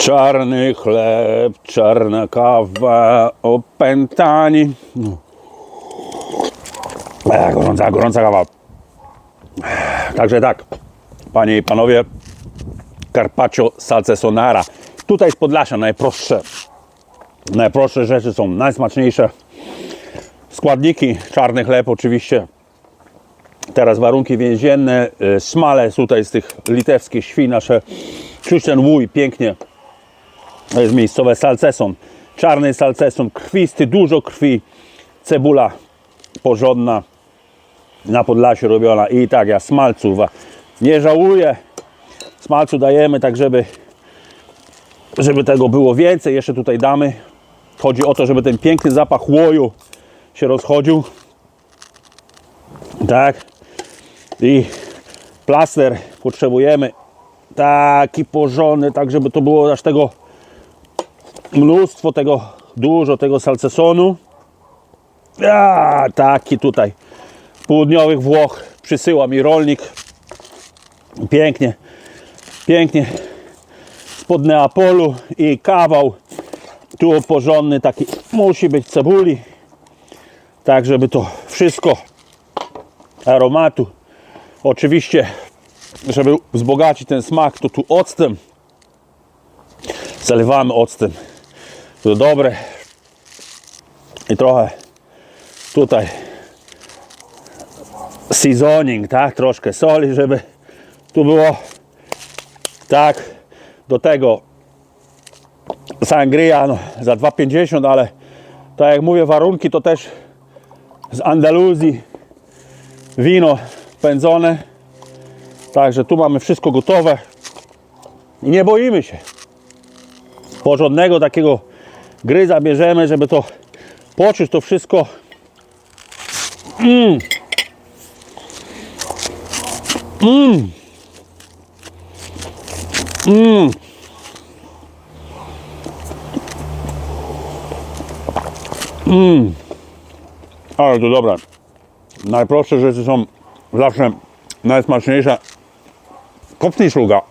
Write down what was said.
Czarny chleb, czarna kawa, opętani. No. E, gorąca, gorąca kawa. Także tak, panie i panowie, carpaccio salcesonara. Tutaj z Podlasia najprostsze, najprostsze rzeczy są najsmaczniejsze. Składniki, czarny chleb oczywiście. Teraz warunki więzienne, y, smale tutaj z tych litewskich świ, nasze czuć ten łój pięknie. To jest miejscowe salceson. Czarny salceson, krwisty, dużo krwi. Cebula porządna na Podlasiu robiona i tak ja smalcu nie żałuję. Smalcu dajemy tak, żeby żeby tego było więcej. Jeszcze tutaj damy. Chodzi o to, żeby ten piękny zapach łoju się rozchodził. Tak. I plaster potrzebujemy taki porządny, tak żeby to było aż tego mnóstwo, tego dużo tego salcesonu. A, taki tutaj południowych Włoch przysyła mi rolnik. Pięknie, pięknie spod Neapolu i kawał tu porządny taki musi być cebuli tak żeby to wszystko aromatu oczywiście żeby wzbogacić ten smak to tu octem zalewamy octem to dobre. I trochę tutaj seasoning tak? Troszkę soli żeby tu było tak. Do tego sangria no, za 2,50 ale tak jak mówię warunki to też z Andaluzji wino pędzone. Także tu mamy wszystko gotowe. I nie boimy się porządnego takiego gryza bierzemy żeby to poczuć to wszystko mm. Mm. Mm. Mm. Ale to dobre. Najprostsze rzeczy są zawsze najsmaczniejsze. Kopnij szluga.